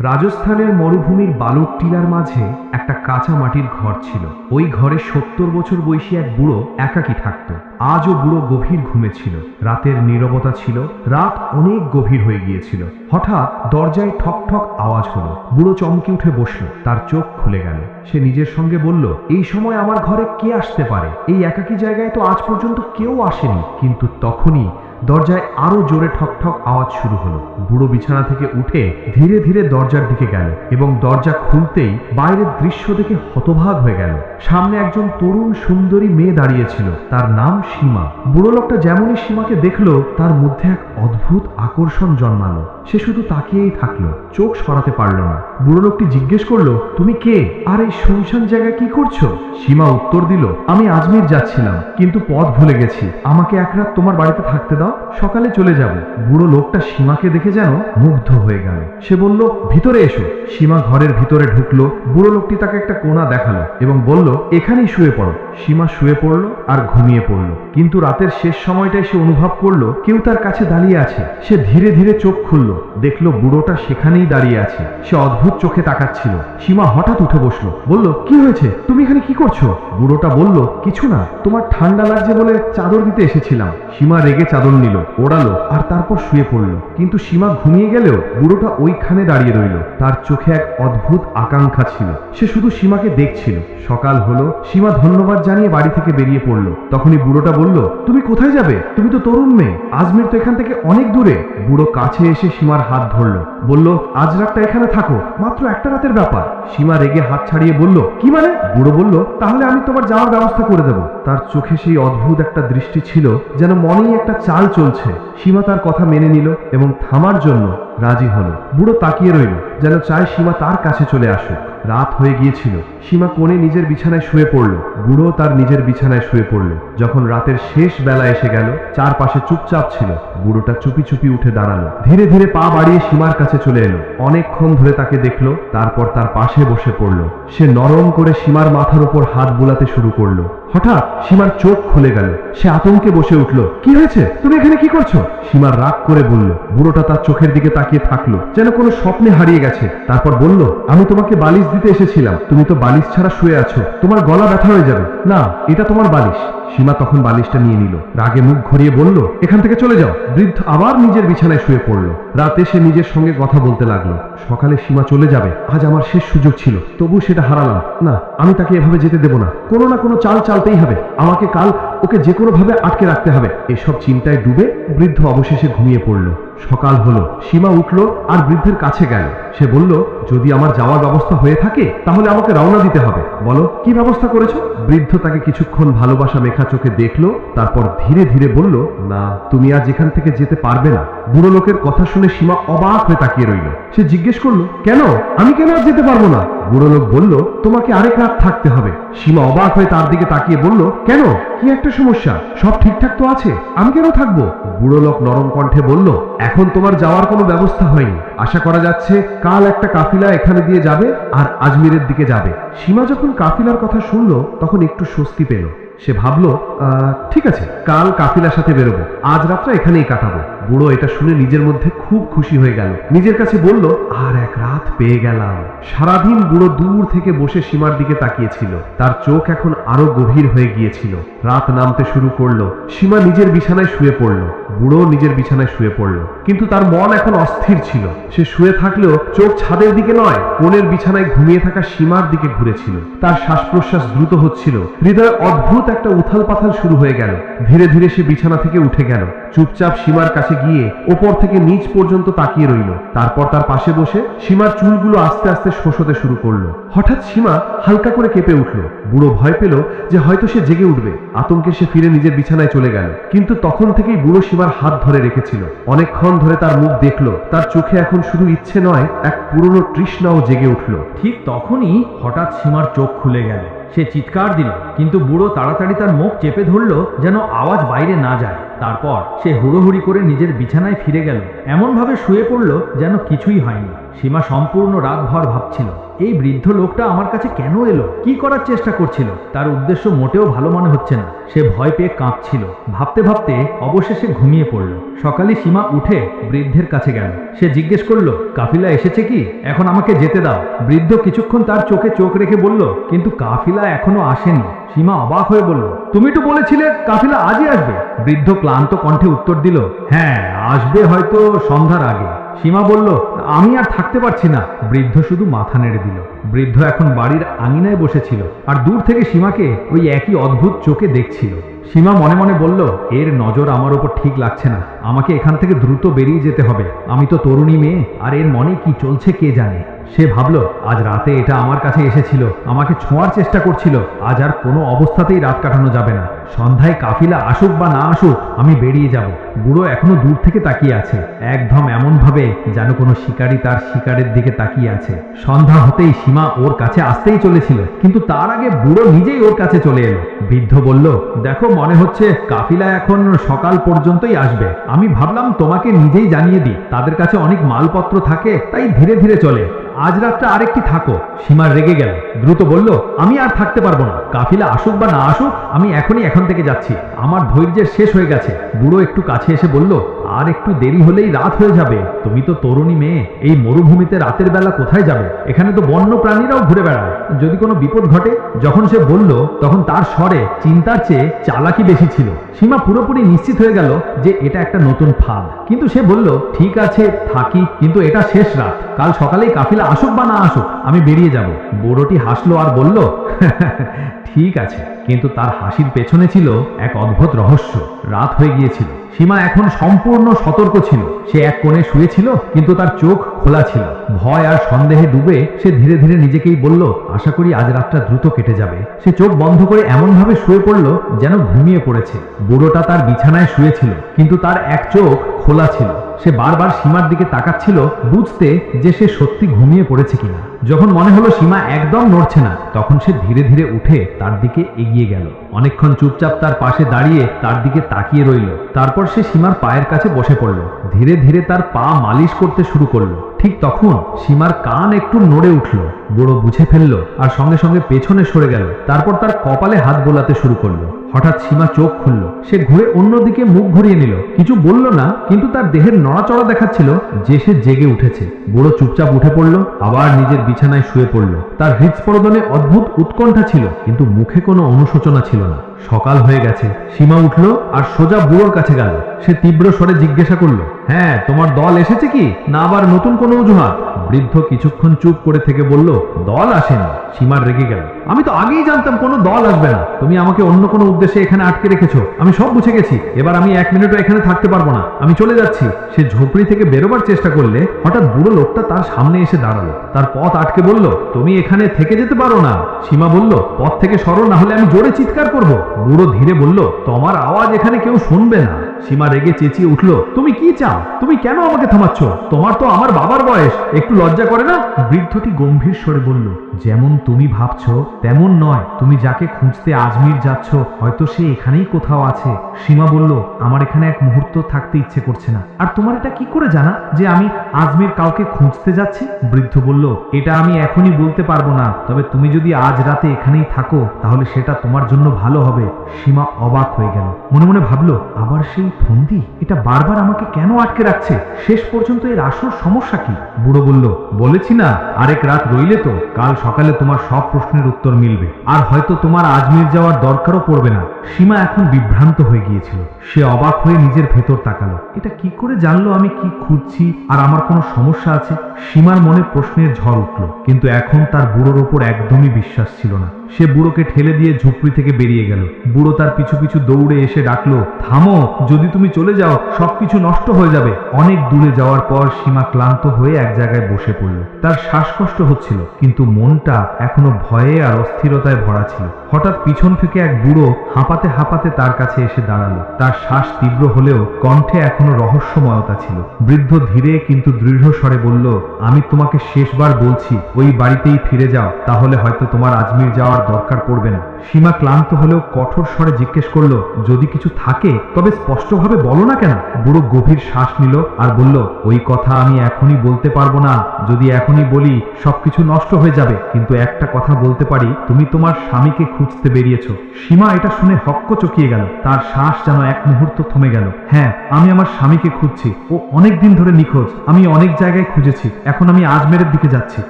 রাজস্থানের মরুভূমির বালুর টিলার মাঝে একটা কাঁচা মাটির ঘর ছিল। ওই ঘরে সত্তর বছর বয়সী এক বুড়ো একাকী থাকত। আজও বুড়ো গভীর ঘুমে ছিল। রাতের নীরবতা ছিল। রাত অনেক গভীর হয়ে গিয়েছিল। হঠাৎ দরজায় ঠক ঠক আওয়াজ হলো। বুড়ো চমকে উঠে বসল। তার চোখ খুলে গেল। সে নিজের সঙ্গে বলল, এই সময় আমার ঘরে কে আসতে পারে? এই একাকী জায়গায় তো আজ পর্যন্ত কেউ আসেনি। কিন্তু তখনই দরজায় আরও জোরে ঠকঠক ঠক আওয়াজ শুরু হলো। বুড়ো বিছানা থেকে উঠে ধীরে ধীরে দরজার দিকে গেল এবং দরজা খুলতেই বাইরের দৃশ্য দেখে হতভাগ হয়ে গেল। সামনে একজন তরুণ সুন্দরী মেয়ে দাঁড়িয়েছিল। তার নাম সীমা। বুড়ো লোকটা যেমনই সীমাকে দেখল, তার মধ্যে এক অদ্ভুত আকর্ষণ জন্মালো। সে শুধু তাকিয়েই থাকল, চোখ সরাতে পারল না। বুড়ো লোকটি জিজ্ঞেস করল, তুমি কে? আর এই শুনশান জায়গায় কি করছ? সীমা উত্তর দিল, আমি আজমির যাচ্ছিলাম, কিন্তু পথ ভুলে গেছি। আমাকে এক রাত তোমার বাড়িতে থাকতে দাও, সকালে চলে যাব। বুড়ো লোকটা সীমাকে দেখে যেন মুগ্ধ হয়ে গেল। সে বলল, ভিতরে এসো। সীমা ঘরের ভিতরে ঢুকলো। বুড়ো লোকটি তাকে একটা কোণা দেখাল এবং বলল এখানেই শুয়ে পড়ো। সীমা শুয়ে পড়ল আর ঘুমিয়ে পড়ল। কিন্তু রাতের শেষ সময়টায় সে অনুভব করল, কেউ তার কাছে দাঁড়িয়ে আছে। সে ধীরে ধীরে চোখ খুললো, দেখল বুড়োটা সেখানেই দাঁড়িয়ে আছে। সে অদ্ভুত চোখে তাকাচ্ছিল। সীমা হঠাৎ উঠে বসল, বলল, কি হয়েছে? তুমি এখানে কি করছ? বুড়োটা বলল, কিছু না, তোমার ঠান্ডা লাগছে বলে চাদর দিতে এসেছিলাম। সীমা রেগে চাদর নিল, ওড়ালো আর তারপর শুয়ে পড়ল। কিন্তু সীমা ঘুমিয়ে গেলেও বুড়োটা ওইখানে দাঁড়িয়ে রইল। তার চোখে এক অদ্ভুত আকাঙ্ক্ষা ছিল। সে শুধু সীমাকে দেখছিল। সকাল হলো, সীমা ধন্যবাদ জানিয়ে বাড়ি থেকে বেরিয়ে পড়ল। তখনই বুড়োটা বলল, তুমি কোথায় যাবে? তুমি তো তরুণ মেয়ে। আজমির তো এখান থেকে অনেক দূরে। বুড়ো কাছে এসে সীমার হাত ধরলো। বলল, আজ রাতটা এখানে থাকো, মাত্র একটা রাতের ব্যাপার। সীমা রেগে হাত ছাড়িয়ে বলল, কি মানে? বুড়ো বলল, তাহলে আমি তোমার যাওয়ার ব্যবস্থা করে দেব। তার চোখে সেই অদ্ভুত একটা দৃষ্টি ছিল, যেন মনেই একটা চাল চলছে। সীমা তার কথা মেনে নিল এবং থামার জন্য রাজি হলো। বুড়ো তাকিয়ে রইল, যেন চায় সীমা তার কাছে চলে আসুক। রাত হয়ে গিয়েছিল, সীমা কোণে নিজের বিছানায় শুয়ে পড়ল, বুড়ো তার নিজের বিছানায় শুয়ে পড়ল। যখন রাতের শেষ বেলা এসে গেল, চারপাশে চুপচাপ ছিল, বুড়োটা চুপি চুপি উঠে দাঁড়াল। ধীরে ধীরে পা বাড়িয়ে সীমার কাছে চলে এলো, অনেকক্ষণ ধরে তাকে দেখল, তারপর তার পাশে বসে পড়ল। সে নরম করে সীমার মাথার উপর হাত বুলাতে শুরু করল। হঠাৎ সীমার চোখ খুলে গেল। সে আতঙ্কে বসে উঠল, কি হয়েছে? তুমি এখানে কি করছ? সীমার রাগ করে বলল, বুড়োটা তার চোখের দিকে তাকিয়ে থাকল, যেন কোনো স্বপ্নে হারিয়ে গেছে। তারপর বলল, আমি তোমাকে বালিশ দিতে এসেছিলাম। তুমি তো বালিশ ছাড়া শুয়ে আছো। তোমার গলা ব্যথা হয়ে যাবে। না, এটা তোমার বালিশ। সীমা তখন বালিশটা নিয়ে নিল। রাগে মুখ ঘুরিয়ে বলল, এখান থেকে চলে যাও। বৃদ্ধ আবার নিজের বিছানায় শুয়ে পড়ল। রাতে সে নিজের সঙ্গে কথা বলতে লাগল। সকালে সীমা চলে যাবে। আজ আমার শেষ সুযোগ ছিল। তবু সেটা হারালাম। না, আমি তাকে এভাবে যেতে দেব না। কোনো না কোনো চাল চালতেই হবে। আমাকে কাল ওকে যে কোনোভাবে আটকে রাখতে হবে। এসব চিন্তায় ডুবে বৃদ্ধ অবশেষে ঘুমিয়ে পড়ল। সকাল হলো, সীমা উঠল আর বৃদ্ধের কাছে গেল। সে বলল, যদি আমার যাওয়ার ব্যবস্থা হয়ে থাকে, তাহলে আমাকে রওনা দিতে হবে। বলো, কি ব্যবস্থা করেছ? বৃদ্ধ তাকে কিছুক্ষণ ভালোবাসা মেখা চোখে দেখল, তারপর ধীরে ধীরে বলল, না, তুমি আজ এখান থেকে যেতে পারবে না। বুড়ো লোকের কথা শুনে সীমা অবাক হয়ে তাকিয়ে রইল। সে জিজ্ঞেস করল, কেন? আমি কেন আর যেতে পারব না? বুড়ো লোক বলল, তোমাকে আরেক রাত থাকতে হবে। সীমা অবাক হয়ে তার দিকে তাকিয়ে বলল, কেন? কি একটা সমস্যা? সব ঠিকঠাক তো আছে? আমি কেন থাকব? বুড়ো লোক নরম কণ্ঠে বলল এখন তোমার যাওয়ার কোনো ব্যবস্থা হয়নি। আশা করা যাচ্ছে কাল একটা কাফিলা এখানে দিয়ে যাবে আর আজমিরের দিকে যাবে। সীমা যখন কাফিলার কথা শুনল তখন একটু স্বস্তি পেল। সে ভাবল "আহ, ঠিক আছে কাল কাফিলার সাথে বেরোবো। আজ রাতটা এখানেই কাটাবো। বুড়ো এটা শুনে নিজের মধ্যে খুব খুশি হয়ে গেল। নিজের কাছে বলল, আর এক রাত পেয়ে গেলাম। সারাদিন বুড়ো দূর থেকে বসে সীমার দিকে তাকিয়েছিল। তার চোখ এখন আরও গভীর হয়ে গিয়েছিল। রাত নামতে শুরু করল। সীমা নিজের বিছানায় শুয়ে পড়ল। বুড়ো নিজের বিছানায় শুয়ে পড়ল। কিন্তু তার মন এখন অস্থির ছিল। সে শুয়ে থাকলেও চোখ ছাদের দিকে নয়, কোণের বিছানায় ঘুমিয়ে থাকা সীমার দিকে ঘুরেছিল। তার শ্বাস প্রশ্বাস দ্রুত হচ্ছিল। হৃদয়ে অদ্ভুত একটা উথাল পাথাল শুরু হয়ে গেল। ধীরে ধীরে সে বিছানা থেকে উঠে গেল। চুপচাপ সীমার কাছে গিয়ে ওপর থেকে নিচ পর্যন্ত তাকিয়ে রইল। তারপর তার পাশে বসে সীমার চুলগুলো আস্তে আস্তে শোষতে শুরু করল। হঠাৎ সীমা হালকা করে কেঁপে উঠল। বুড়ো ভয় পেল যে হয়তো সে জেগে উঠবে। আতঙ্কে সে ফিরে নিজের বিছানায় চলে গেল। কিন্তু তখন থেকেই বুড়ো সীমার হাত ধরে রেখেছিল। অনেকক্ষণ ধরে তার মুখ দেখল। তার চোখে এখন শুধু ইচ্ছে নয়, এক পুরনো তৃষ্ণাও জেগে উঠল। ঠিক তখনই হঠাৎ সীমার চোখ খুলে গেল। সে চিৎকার দিল, কিন্তু বুড়ো তাড়াতাড়ি তার মুখ চেপে ধরলো যেন আওয়াজ বাইরে না যায়। তারপর সে হুড়োহুড়ি করে নিজের বিছানায় ফিরে গেল। এমনভাবে শুয়ে পড়ল যেন কিছুই হয়নি। সীমা সম্পূর্ণ রাতভর ভাবছিল। এই বৃদ্ধ লোকটা আমার কাছে কেন এলো? কি করার চেষ্টা করছিল? তার উদ্দেশ্য মোটেও ভালো মনে হচ্ছে না। সে ভয় পেয়ে কাঁপছিল। ভাবতে ভাবতে অবশেষে ঘুমিয়ে পড়ল। সকালে সীমা উঠে বৃদ্ধের কাছে গেল। সে জিজ্ঞেস করল, কাফিলা এসেছে কি? এখন আমাকে যেতে দাও। বৃদ্ধ কিছুক্ষণ তার চোখে চোখ রেখে বলল, কিন্তু কাফিলা এখনও আসেনি। সীমা অবাক হয়ে বলল, তুমি তো বলেছিলে কাফিলা আজই আসবে? বৃদ্ধ ক্লান্ত কণ্ঠে উত্তর দিল হ্যাঁ আসবে হয়তো সন্ধ্যার আগে। সীমা বলল, আমি আর থাকতে পারছি না। বৃদ্ধ শুধু মাথা নেড়ে দিল। বৃদ্ধ এখন বাড়ির আঙিনায় বসেছিল আর দূর থেকে সীমাকে ওই একই অদ্ভুত চোখে দেখছিল। সীমা মনে মনে বলল, এর নজর আমার ওপর ঠিক লাগছে না। আমাকে এখান থেকে দ্রুত বেরিয়ে যেতে হবে। আমি তো তরুণী মেয়ে, আর এর মনে কি চলছে কে জানে? সে ভাবল, আজ রাতে এটা আমার কাছে এসেছিল। আমাকে ছোঁয়ার চেষ্টা করছিল। আজ আর কোনো অবস্থাতেই রাত কাটানো যাবে না। সন্ধ্যায় কাফিলা আসুক বা না আসুক, আমি বেরিয়ে যাব। বুড়ো এখনও দূর থেকে তাকিয়ে আছে। একদম এমন ভাবে যেন কোনো শিকারী তার শিকারের দিকে তাকিয়ে আছে। সন্ধ্যা হতেই সীমা ওর কাছে আসতেই চলেছিল, কিন্তু তার আগে বুড়ো নিজেই ওর কাছে চলে এলো। বৃদ্ধ বলল, দেখো, মনে হচ্ছে কাফিলা এখন সকাল পর্যন্তই আসবে। আমি ভাবলাম তোমাকে নিজেই জানিয়ে দিই। তাদের কাছে অনেক মালপত্র থাকে, তাই ধীরে ধীরে চলে। আজ রাতটা আরেকটি থাকো। সীমা রেগে গেল। দ্রুত বলল, আমি আর থাকতে পারব না। কাফিলা আসুক বা না আসুক, আমি এখনই এখান থেকে যাচ্ছি। আমার ধৈর্যের শেষ হয়ে গেছে। বুড়ো একটু কাছে এসে বলল, আর একটু দেরি হলেই রাত হয়ে যাবে। তুমি তো তরুণী মেয়ে। এই মরুভূমিতে রাতের বেলা কোথায় যাবে? এখানে তো বন্য প্রাণীরাও ঘুরে বেড়ায়। যদি কোনো বিপদ ঘটে, যখন সে বলল, তখন তার স্বরে চিন্তার চেয়ে চালাকি বেশি ছিল। সীমা পুরোপুরি নিশ্চিত হয়ে গেল যে এটা একটা নতুন ফাঁদ। কিন্তু সে বলল, ঠিক আছে, থাকি, কিন্তু এটা শেষ রাত। কাল সকালেই কাফিলা আসুক বা না আসুক, আমি বেরিয়ে যাব। বুড়োটি হাসলো আর বলল ঠিক আছে, কিন্তু তার হাসির পেছনে ছিল এক অদ্ভুত রহস্য। রাত হয়ে গিয়েছিল। সীমা এখন সম্পূর্ণ সতর্ক ছিল। সে এক কোণে শুয়েছিল, কিন্তু তার চোখ খোলা ছিল। ভয় আর সন্দেহে ডুবে সে ধীরে ধীরে নিজেকেই বলল, আশা করি আজ রাতটা দ্রুত কেটে যাবে। সে চোখ বন্ধ করে এমনভাবে শুয়ে পড়ল যেন ঘুমিয়ে পড়েছে। বুড়োটা তার বিছানায় শুয়েছিল, কিন্তু তার এক চোখ খোলা ছিল। সে বারবার সীমার দিকে তাকাচ্ছিল, বুঝতে যে সে সত্যি ঘুমিয়ে পড়েছে কিনা। যখন মনে হলো সীমা একদম নড়ছে না, তখন সে ধীরে ধীরে উঠে তার দিকে এগিয়ে গেল। অনেকক্ষণ চুপচাপ তার পাশে দাঁড়িয়ে তার দিকে তাকিয়ে রইল। তারপর সে সীমার পায়ের কাছে বসে পড়ল। ধীরে ধীরে তার পা মালিশ করতে শুরু করল। ঠিক তখন সীমার কান একটু নড়ে উঠল, বুড়ো বুঝে ফেলল, আর সঙ্গে সঙ্গে পেছনে সরে গেল। তারপর তার কপালে হাত বোলাতে শুরু করল। হঠাৎ সীমা চোখ খুলল। সে ঘুরে অন্যদিকে মুখ ঘুরিয়ে নিল। কিছু বলল না, কিন্তু তার দেহের নড়াচড়া দেখাচ্ছিল যে সে জেগে উঠেছে। বুড়ো চুপচাপ উঠে পড়ল, আবার নিজের বিছানায় শুয়ে পড়ল। তার হৃদস্পন্দনে অদ্ভুত উৎকণ্ঠা ছিল, কিন্তু মুখে কোনো অনুশোচনা ছিল না। সকাল হয়ে গেছে। সীমা উঠল আর সোজা বুড়োর কাছে গেল। সে তীব্র স্বরে জিজ্ঞাসা করল হ্যাঁ তোমার দল এসেছে কি? না আবার নতুন কোনো অজুহাত? বৃদ্ধ কিছুক্ষণ চুপ করে থেকে বলল, দল আসেনি। সীমার রেগে গেল। আমি তো আগেই জানতাম কোনো দল আসবে না। তুমি আমাকে অন্য কোনো উদ্দেশ্যে এখানে আটকে রেখেছো। আমি সব বুঝে গেছি। এবার আমি এক মিনিটও এখানে থাকতে পারব না। আমি চলে যাচ্ছি। সে ঝোপড়ি থেকে বেরোবার চেষ্টা করলে হঠাৎ বুড়ো লোকটা তার সামনে এসে দাঁড়াল। তার পথ আটকে বলল, তুমি এখানে থেকে যেতে পারো না। সীমা বলল, পথ থেকে সরো, না হলে আমি জোরে চিৎকার করব। বুড়ো ধীরে বলল, তোমার আওয়াজ এখানে কেউ শুনবে না। সীমা রেগে চেঁচিয়ে উঠল, তুমি কি চাও? তুমি কেন আমাকে থামাচ্ছ? তোমার তো আমার বাবার বয়স। একটু লজ্জা করে না? বৃদ্ধটি গম্ভীর স্বরে বলল, যেমন তুমি ভাবছ, তেমন নয়। তুমি যাকে খুঁজতে আজমির যাচ্ছ, হয়তো সে এখানেই কোথাও আছে। সীমা বলল, আমার এখানে এক মুহূর্ত থাকতে ইচ্ছে করছে না। আর তোমার এটা কি করে জানা যে আমি আজমির কাউকে খুঁজতে যাচ্ছি? বৃদ্ধ বলল, এটা আমি এখনই বলতে পারব না। তবে তুমি যদি আজ রাতে এখানেই থাকো, তাহলে সেটা তোমার জন্য ভালো হবে। সীমা অবাক হয়ে গেল। মনে মনে ভাবলো, আবার সেই ফন্দি, এটা বারবার আমাকে কেন আটকে রাখছে? শেষ পর্যন্ত এর আসল সমস্যা কি? বুড়ো বলল, বলেছি না, আরেক রাত রইলে তো, কাল সকালে তোমার সব প্রশ্নের উত্তর মিলবে। আর হয়তো তোমার আজমির যাওয়ার দরকারও পড়বে না। সীমা এখন বিভ্রান্ত হয়ে গিয়েছিল। সে অবাক হয়ে নিজের ভেতর তাকালো। এটা কি করে জানলো আমি কি খুঁজছি? আর আমার কোনো সমস্যা আছে? সীমার মনে প্রশ্নের ঝড় উঠল, কিন্তু এখন তার বুড়োর ওপর একদমই বিশ্বাস ছিল না। সে বুড়োকে ঠেলে দিয়ে ঝুপড়ি থেকে বেরিয়ে গেল। বুড়ো তার পিছু পিছু দৌড়ে এসে ডাকলো, থামো, যদি তুমি চলে যাও, সবকিছু নষ্ট হয়ে যাবে। অনেক দূরে যাওয়ার পর সীমা ক্লান্ত হয়ে এক জায়গায় বসে পড়ল। তার শ্বাসকষ্ট হচ্ছিল, কিন্তু মনটা এখনও ভয়ে আর অস্থিরতায় ভরা ছিল। হঠাৎ পিছন থেকে এক বুড়ো হাঁপাতে হাঁপাতে তার কাছে এসে দাঁড়াল। তার শ্বাস তীব্র হলেও কণ্ঠে এখনও রহস্যময়তা ছিল। বৃদ্ধ ধীরে কিন্তু দৃঢ় স্বরে বলল, আমি তোমাকে শেষবার বলছি, ওই বাড়িতেই ফিরে যাও, তাহলে হয়তো তোমার আজমির যাওয়ার দরকার পড়বে না। সীমা ক্লান্ত হলেও কঠোর স্বরে জিজ্ঞেস করল, যদি কিছু থাকে, তবে স্পষ্টভাবে বলো না কেন? বুড়ো গভীর শ্বাস নিল আর বলল, ওই কথা আমি এখনই বলতে পারব না। যদি এখনই বলি, সবকিছু নষ্ট হয়ে যাবে। কিন্তু একটা কথা বলতে পারি, তুমি তোমার স্বামীকে খুঁজতে বেরিয়েছো। সীমা এটা শুনে হক্ক চকিয়ে গেল। তার শ্বাস যেন এক মুহূর্ত থমে গেল। হ্যাঁ আমি আমার স্বামীকে খুঁজছি। ও অনেক দিন ধরে নিখোঁজ। আমি অনেক জায়গায় খুঁজেছি। এখন আমি আজমেরের দিকে যাচ্ছি।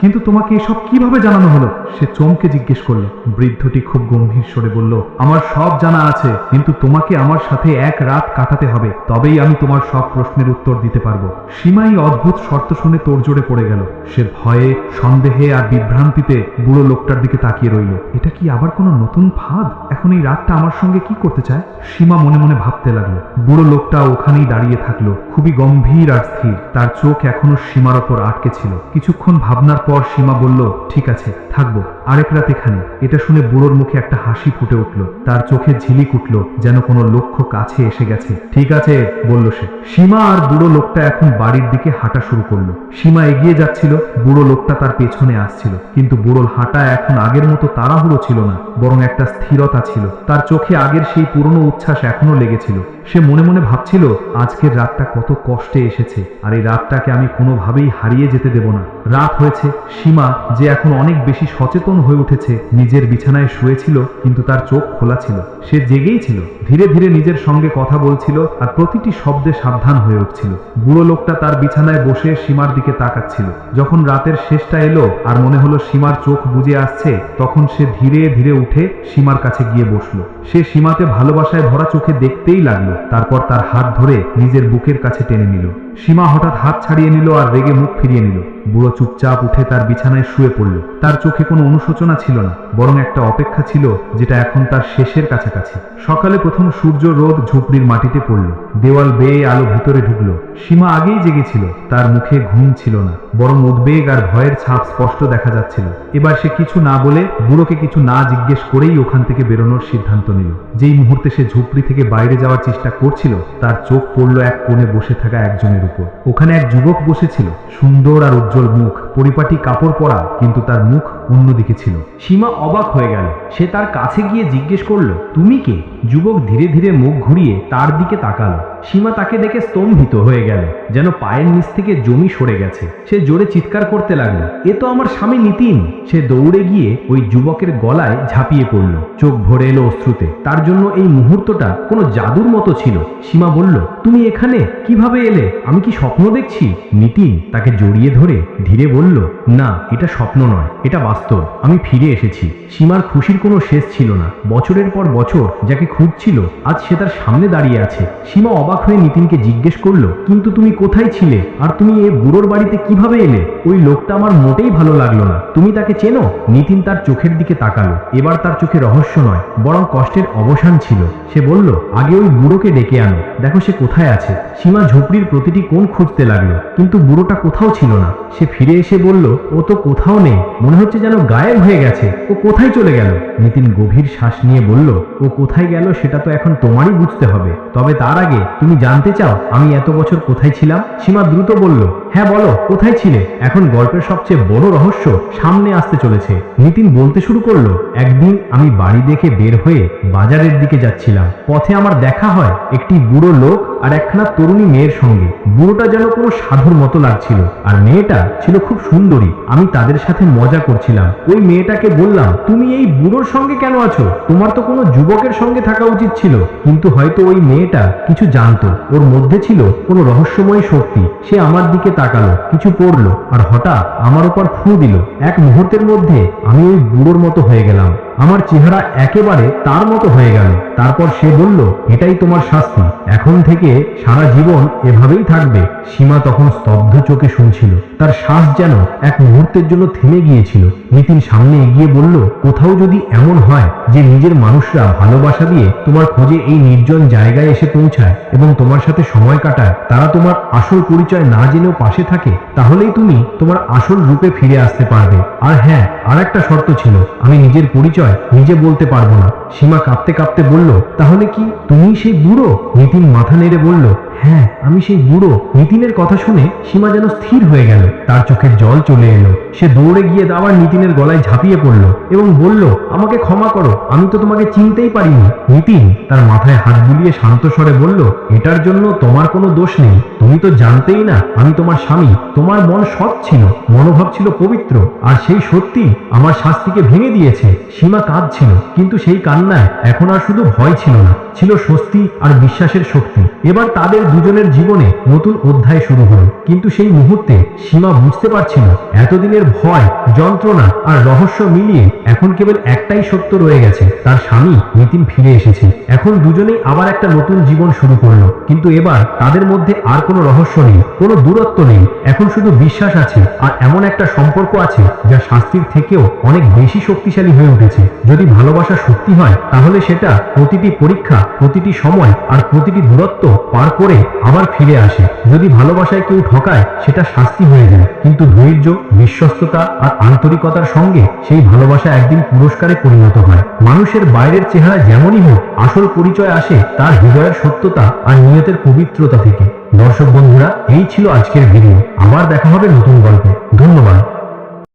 কিন্তু তোমাকে এসব কীভাবে জানানো হলো? সে চমকে জিজ্ঞেস করল। বৃদ্ধটি খুব গম্ভীর স্বরে বলল, আমার সব জানা আছে, কিন্তু তোমাকে আমার সাথে এক রাত কাটাতে হবে। তবেই আমি তোমার সব প্রশ্নের উত্তর দিতে পারব। সীমা এই অদ্ভুত শর্ত শুনে তোড়জোড়ে পড়ে গেল। সে ভয়ে, সন্দেহে আর বিভ্রান্তিতে বুড়ো লোকটার দিকে তাকিয়ে রইল। এটা কি আবার কোনো নতুন ফাঁদ? এখন এই রাতটা আমার সঙ্গে কি করতে চায়? সীমা মনে মনে ভাবতে লাগল। বুড়ো লোকটা ওখানেই দাঁড়িয়ে থাকল। খুবই গম্ভীর আর স্থির। তার চোখ এখনও সীমার ওপর আটকে ছিল। কিছুক্ষণ ভাবনার পর সীমা বলল, ঠিক আছে, থাকব। আরেক রাত এখানে। এটা শুনে বুড়োর মুখে একটা হাসি ফুটে উঠল। তার চোখে ঝিলিক উঠল, যেন কোনো লক্ষ্য কাছে এসে গেছে। ঠিক আছে, বলল সে। সীমা আর বুড়ো লোকটা এখন বাড়ির দিকে হাঁটা শুরু করল। সীমা এগিয়ে যাচ্ছিল। বুড়ো লোকটা তার পেছনে আসছিল। কিন্তু বুড়োর হাঁটা এখন আগের মতো তাড়াহুড়ো ছিল না। বরং একটা স্থিরতা ছিল। তার চোখে আগের সেই পুরনো উচ্ছ্বাস এখনও লেগেছিল। সে মনে মনে ভাবছিল, আজকের রাতটা কত কষ্টে এসেছে, আর এই রাতটাকে আমি কোনোভাবেই হারিয়ে যেতে দেব না। রাত হয়েছে, সীমা, যে এখন অনেক বেশি সচেতন হয়ে উঠেছে, নিজের বিছানায় শুয়েছিল, কিন্তু তার চোখ খোলা ছিল। সে জেগেই ছিল। ধীরে ধীরে নিজের সঙ্গে কথা বলছিল, আর প্রতিটি শব্দে সাবধান হয়ে উঠছিল। বুড়ো লোকটা তার বিছানায় বসে সীমার দিকে তাকাচ্ছিল। যখন রাতের শেষটা এলো, আর মনে হলো সীমার চোখ বুজে আসছে, তখন সে ধীরে ধীরে উঠে সীমার কাছে গিয়ে বসল। সে সীমাতে ভালোবাসায় ভরা চোখে দেখতেই লাগল, তারপর তার হাত ধরে নিজের বুকের কাছে টেনে নিল। সীমা হঠাৎ হাত ছাড়িয়ে নিল আর রেগে মুখ ফিরিয়ে নিল। বুড়ো চুপচাপ উঠে তার বিছানায় শুয়ে পড়ল। তার চোখে কোনো অনুশোচনা ছিল না, বরং একটা অপেক্ষা ছিল, যেটা এখন তার শেষের কাছাকাছি। সকালে প্রথম সূর্য রোদ ঝুপড়ির মাটিতে পড়ল। দেওয়াল বেয়ে আলো ভিতরে ঢুকলো। সীমা আগেই জেগেছিল, তার মুখে ঘুম ছিল না, বরং উদ্বেগ আর ভয়ের ছাপ স্পষ্ট দেখা যাচ্ছিল। এবার সে কিছু না বলে বুড়োকে কিছু না জিজ্ঞেস করেই ওখান থেকে বেরোনোর সিদ্ধান্ত নিল। যেই মুহূর্তে সে ঝুপড়ি থেকে বাইরে যাওয়ার চেষ্টা করছিল, তার চোখ পড়ল এক কোণে বসে থাকা একজনের উপর। ওখানে এক যুবক বসেছিল, সুন্দর আর উজ্জ্বল মুখ, পরিপাটি কাপড় পরা, কিন্তু তার মুখ অন্যদিকে ছিল। সীমা অবাক হয়ে গেল। সে তার কাছে গিয়ে জিজ্ঞেস করল, তুমি কে? যুবক ধীরে ধীরে মুখ ঘুরিয়ে তার দিকে তাকালো। সীমা তাকে দেখে স্তম্ভিত হয়ে গেল, যেন পায়ের নিচ থেকে জমি সরে গেছে। সে জোরে চিৎকার করতে লাগল, এ তো আমার স্বামী নিতিন। সে দৌড়ে গিয়ে ওই যুবকের গলায় ঝাঁপিয়ে পড়ল। চোখ ভরে এলো অশ্রুতে। তার জন্য এই মুহূর্তটা কোনো জাদুর মতো ছিল। সীমা বলল, তুমি এখানে? কীভাবে এলে? আমি কি স্বপ্ন দেখছি? নিতিন তাকে জড়িয়ে ধরে ধীরে বলল, না, এটা স্বপ্ন নয়, এটা বাস্তব। আমি ফিরে এসেছি। সীমার খুশির কোনো শেষ ছিল না। বছরের পর বছর যাকে খুঁজছিল, আজ সে তার সামনে দাঁড়িয়ে আছে। সীমা অবাক হয়ে নিতিনকে জিজ্ঞেস করল, কিন্তু তুমি কোথায় ছিলে? আর তুমি এ বুড়োর বাড়িতে কীভাবে এলে? ওই লোকটা আমার মোটেই ভালো লাগল না। তুমি তাকে চেনো? নিতিন তার চোখের দিকে তাকালো। এবার তার চোখে রহস্য নয়, বরং কষ্টের অবসান ছিল। সে বলল, আগে ওই বুড়োকে ডেকে আনো। দেখো সে কোথায় আছে। সীমা ঝুপড়ির প্রতিটি কোণ খুঁজতে লাগল। কিন্তু বুড়োটা কোথাও ছিল না। সে ফিরে এসে বলল, ও তো কোথাও নেই। মনে হচ্ছে যেন গায়েব হয়ে গেছে। ও কোথায় চলে গেল? নিতিন গভীর শ্বাস নিয়ে বলল, ও কোথায় গেল সেটা তো এখন তোমারই বুঝতে হবে। তবে তার আগে তুমি জানতে চাও আমি এত বছর কোথায় ছিলাম? সীমা দ্রুত বলল হ্যাঁ বলো, কোথায় ছিলে? এখন গল্পের সবচেয়ে বড় রহস্য সামনে আসতে চলেছে। নিতিন বলতে শুরু করল, একদিন আমি বাড়ি দেখে বের হয়ে বাজারের দিকে যাচ্ছিলাম। পথে আমার দেখা হয় একটি বুড়ো লোক আর একখানা তরুণী মেয়ের সঙ্গে। বুড়োটা যেন কোনো সাধুর মতো লাগছিল আর মেয়েটা ছিল খুব সুন্দরী। আমি তাদের সাথে মজা করছিলাম। ওই মেয়েটাকে বললাম, তুমি এই বুড়োর সঙ্গে কেন আছো? তোমার তো কোনো যুবকের সঙ্গে থাকা উচিত ছিল। কিন্তু হয়তো ওই মেয়েটা কিছু জানতো ওর মধ্যে ছিল কোনো রহস্যময় শক্তি। সে আমার দিকে তাকালো, কিছু পড়ল, আর হঠাৎ আমার উপর ফু দিল। এক মুহূর্তের মধ্যে আমি ওই বুড়োর মতো হয়ে গেলাম। আমার চেহারা একেবারে তার মতো হয়ে গেল। তারপর সে বলল, এটাই তোমার শাস্তি। এখন থেকে সারা জীবন এভাবেই থাকবে। সীমা তখন স্তব্ধ চোখে শুনছিল। তার শ্বাস যেন এক মুহূর্তের জন্য থেমে গিয়েছিল। নিতিন সামনে এগিয়ে বলল, কোথাও যদি এমন হয় যে নিজের মানুষরা ভালোবাসা দিয়ে তোমার খোঁজে এই নির্জন জায়গায় এসে পৌঁছায় এবং তোমার সাথে সময় কাটায়, তারা তোমার আসল পরিচয় না জেনেও পাশে থাকে, তাহলেই তুমি তোমার আসল রূপে ফিরে আসতে পারবে। আর হ্যাঁ আর একটা শর্ত ছিল, আমি নিজের পরিচয় পরিচয় নিজে বলতে পারব না। সীমা কাঁপতে কাঁপতে বলল, তাহলে কি তুমি সেই বুড়ো? নিতিন মাথা নেড়ে বলল হ্যাঁ আমি সেই বুড়ো। নিতিনের কথা শুনে সীমা যেন স্থির হয়ে গেল। তার চোখের জল চলে এলো। সে দৌড়ে গিয়ে আবার নিতিনের গলায় ঝাঁপিয়ে পড়ল এবং বলল, আমাকে ক্ষমা করো, আমি তো তোমাকে চিনতেই পারিনি। নিতিন তার মাথায় হাত বুলিয়ে শান্ত স্বরে বলল, এটার জন্য তোমার কোনো দোষ নেই। তুমি তো জানতেই না, আমি তোমার স্বামী। তোমার মন সৎ ছিল, মনোভাব ছিল পবিত্র, আর সেই সত্যি আমার শাস্তিকে ভেঙে দিয়েছে। সীমা কাঁদছিল, কিন্তু সেই কান্নায় এখন আর শুধু ভয় ছিল না, ছিল স্বস্তি আর বিশ্বাসের শক্তি। এবার তাদের দুজনের জীবনে নতুন অধ্যায় শুরু হলো, কিন্তু সেই মুহূর্তে সীমা বুঝতে পারছিল এতদিনের ভয়, যন্ত্রণা আর রহস্য মিলিয়ে এখন কেবল একটাই সত্য রয়ে গেছে, তার স্বামী নিতিন ফিরে এসেছে। এখন দুজনেই আবার একটা নতুন জীবন শুরু করল, কিন্তু এবার তাদের মধ্যে আর কোনো রহস্য নেই, কোনো দূরত্ব নেই। এখন শুধু বিশ্বাস আছে আর এমন একটা সম্পর্ক আছে যা শাস্তির থেকেও অনেক বেশি শক্তিশালী হয়ে উঠেছে। যদি ভালোবাসা সত্যি হয়, তাহলে সেটা প্রতিটি পরীক্ষা, প্রতিটি সময় আর প্রতিটি দূরত্ব পার করে আবার ফিরে আসে। যদি ভালোবাসায় কেউ ঠকায়, সেটা শাস্তি হয়ে যায়। কিন্তু ধৈর্য, বিশ্বস্ততা আর আন্তরিকতার সঙ্গে সেই ভালোবাসা একদিন পুরস্কারে পরিণত হয়। মানুষের বাইরের চেহারা যেমনই হোক, আসল পরিচয় আসে তার হৃদয়ের সত্যতা আর নিয়তের পবিত্রতা থেকে। দর্শক বন্ধুরা, এই ছিল আজকের ভিডিও। আবার দেখা হবে নতুন গল্পে। ধন্যবাদ।